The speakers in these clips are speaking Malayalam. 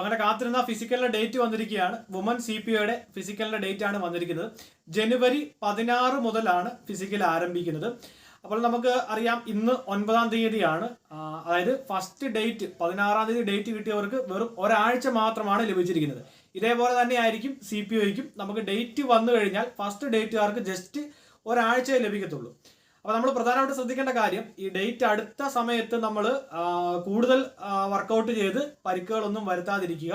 അങ്ങനെ കാത്തിരുന്ന ഫിസിക്കലിന്റെ ഡേറ്റ് വന്നിരിക്കുകയാണ്. വുമൻ സി പി ഒയുടെ ഫിസിക്കലിന്റെ ഡേറ്റ് ആണ് വന്നിരിക്കുന്നത്. ജനുവരി പതിനാറ് മുതലാണ് ഫിസിക്കൽ ആരംഭിക്കുന്നത്. അപ്പോൾ നമുക്ക് അറിയാം ഇന്ന് ഒൻപതാം തീയതിയാണ്. അതായത് ഫസ്റ്റ് ഡേറ്റ് പതിനാറാം തീയതി ഡേറ്റ് കിട്ടിയവർക്ക് വെറും ഒരാഴ്ച മാത്രമാണ് ലഭിച്ചിരിക്കുന്നത്. ഇതേപോലെ തന്നെ ആയിരിക്കും സി പി ഒയ്ക്കും നമുക്ക് ഡേറ്റ് വന്നു കഴിഞ്ഞാൽ ഫസ്റ്റ് ഡേറ്റുകാർക്ക് ജസ്റ്റ് ഒരാഴ്ചയെ ലഭിക്കത്തുള്ളൂ. അപ്പോൾ നമ്മൾ പ്രധാനമായിട്ട് ശ്രദ്ധിക്കേണ്ട കാര്യം ഈ ഡേറ്റ് അടുത്ത സമയത്ത് നമ്മൾ കൂടുതൽ വർക്കൗട്ട് ചെയ്ത് പരിക്കുകളൊന്നും വരുത്താതിരിക്കുക.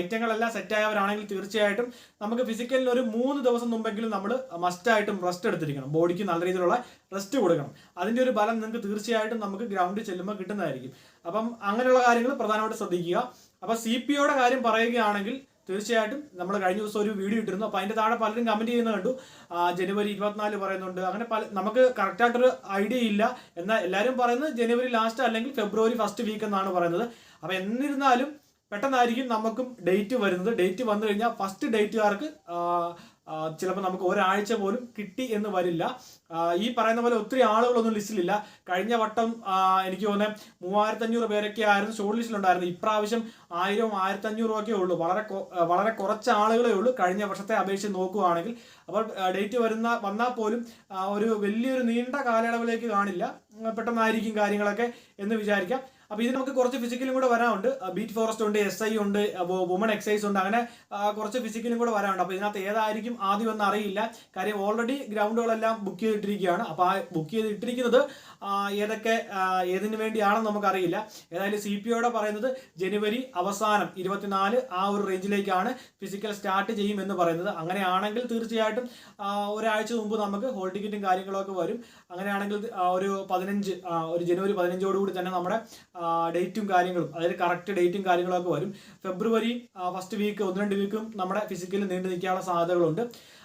ഐറ്റങ്ങളെല്ലാം സെറ്റായവരാണെങ്കിൽ തീർച്ചയായിട്ടും നമുക്ക് ഫിസിക്കലിന് ഒരു മൂന്ന് ദിവസം മുമ്പെങ്കിലും നമ്മൾ മസ്റ്റായിട്ടും റെസ്റ്റ് എടുത്തിരിക്കണം. ബോഡിക്ക് നല്ല രീതിയിലുള്ള റെസ്റ്റ് കൊടുക്കണം. അതിന്റെ ഒരു ഫലം നിങ്ങൾക്ക് തീർച്ചയായിട്ടും നമുക്ക് ഗ്രൗണ്ടിൽ ചെല്ലുമ്പോൾ കിട്ടുന്നതായിരിക്കും. അപ്പം അങ്ങനെയുള്ള കാര്യങ്ങൾ പ്രധാനമായിട്ട് ശ്രദ്ധിക്കുക. അപ്പോൾ സി പി ഒയുടെ കാര്യം പറയുകയാണെങ്കിൽ തീർച്ചയായിട്ടും നമ്മൾ കഴിഞ്ഞ ദിവസം ഒരു വീഡിയോ ഇട്ടിരുന്നു. അപ്പോൾ അതിന്റെ താഴെ പലരും കമന്റ് ചെയ്യുന്നത് കണ്ടു. ജനുവരി ഇരുപത്തിനാല് പറയുന്നുണ്ട്. അങ്ങനെ പല നമുക്ക് കറക്റ്റായിട്ടൊരു ഐഡിയ ഇല്ല. എന്നാൽ എല്ലാവരും പറയുന്നത് ജനുവരി ലാസ്റ്റ് അല്ലെങ്കിൽ ഫെബ്രുവരി ഫസ്റ്റ് വീക്ക് എന്നാണ് പറയുന്നത്. അപ്പോൾ എന്നിരുന്നാലും പെട്ടെന്നായിരിക്കും നമുക്കും ഡേറ്റ് വരുന്നത്. ഡേറ്റ് വന്നു കഴിഞ്ഞാൽ ഫസ്റ്റ് ഡേറ്റുകാർക്ക് ചിലപ്പോൾ നമുക്ക് ഒരാഴ്ച പോലും കിട്ടി എന്ന് വരില്ല. ഈ പറയുന്ന പോലെ ഒത്തിരി ആളുകളൊന്നും ലിസ്റ്റിലില്ല കഴിഞ്ഞ വട്ടം എനിക്ക് തോന്നുന്നത് മൂവായിരത്തഞ്ഞൂറ് പേരൊക്കെ ആയിരുന്നു ഷോർട്ട് ലിസ്റ്റിലുണ്ടായിരുന്നു ഇപ്രാവശ്യം ആയിരവും ആയിരത്തഞ്ഞൂറും ഒക്കെ ഉള്ളൂ. വളരെ വളരെ കുറച്ച് ആളുകളേ ഉള്ളൂ. കഴിഞ്ഞ വർഷത്തെ അപേക്ഷിച്ച് നോക്കുകയാണെങ്കിൽ അപ്പോൾ ഡേറ്റ് വരുന്ന വന്നാൽ പോലും ഒരു വലിയൊരു നീണ്ട കാലയളവിലേക്ക് കാണില്ല. പെട്ടെന്നായിരിക്കും കാര്യങ്ങളൊക്കെ എന്ന് വിചാരിക്കാം. അപ്പോൾ ഇത് നമുക്ക് കുറച്ച് ഫിസിക്കലും കൂടെ വരാനുണ്ട്. ബീറ്റ് ഫോറസ്റ്റ് ഉണ്ട് എസ് ഐ ഉണ്ട് വുമൺ എക്സൈസ് ഉണ്ട്. അങ്ങനെ കുറച്ച് ഫിസിക്കലും കൂടെ വരാനുണ്ട്. അപ്പോൾ ഇതിനകത്ത് ഏതായിരിക്കും ആദ്യം എന്ന് അറിയില്ല. കാര്യം ഓൾറെഡി ഗ്രൗണ്ടുകളെല്ലാം ബുക്ക് ചെയ്തിട്ടിരിക്കുകയാണ്. അപ്പോൾ ആ ബുക്ക് ചെയ്തിട്ടിരിക്കുന്നത് ഏതൊക്കെ ഏതിനു വേണ്ടിയാണെന്ന് നമുക്കറിയില്ല. ഏതായാലും സി പി ഒയുടെ പറയുന്നത് ജനുവരി അവസാനം ഇരുപത്തിനാല് ആ ഒരു റേഞ്ചിലേക്കാണ് ഫിസിക്കൽ സ്റ്റാർട്ട് ചെയ്യും എന്ന് പറയുന്നത്. അങ്ങനെയാണെങ്കിൽ തീർച്ചയായിട്ടും ഒരാഴ്ച മുമ്പ് നമുക്ക് ഹോൾ ടിക്കറ്റും കാര്യങ്ങളൊക്കെ വരും. അങ്ങനെയാണെങ്കിൽ ഒരു പതിനഞ്ച് ഒരു ജനുവരി പതിനഞ്ചോടുകൂടി തന്നെ നമ്മുടെ ഡേറ്റും കാര്യങ്ങളും അതായത് കറക്റ്റ് ഡേറ്റും കാര്യങ്ങളൊക്കെ വരും. ഫെബ്രുവരി ഫസ്റ്റ് വീക്ക് ഒന്ന് രണ്ട് വീക്കും നമ്മുടെ ഫിസിക്കലിൽ നീണ്ടു നിൽക്കാനുള്ള സാധ്യതകളുണ്ട്.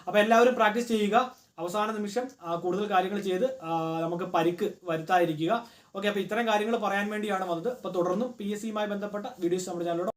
അപ്പോൾ എല്ലാവരും പ്രാക്ടീസ് ചെയ്യുക. അവസാന നിമിഷം കൂടുതൽ കാര്യങ്ങൾ ചെയ്ത് നമുക്ക് പരിക്ക് വരുത്താതിരിക്കുക. ഓക്കെ അപ്പോൾ ഇത്തരം കാര്യങ്ങൾ പറയാൻ വേണ്ടിയാണ് വന്നത്. അപ്പോൾ തുടർന്നും പി ബന്ധപ്പെട്ട വീഡിയോസ് നമ്മുടെ ചാനലിലൂടെ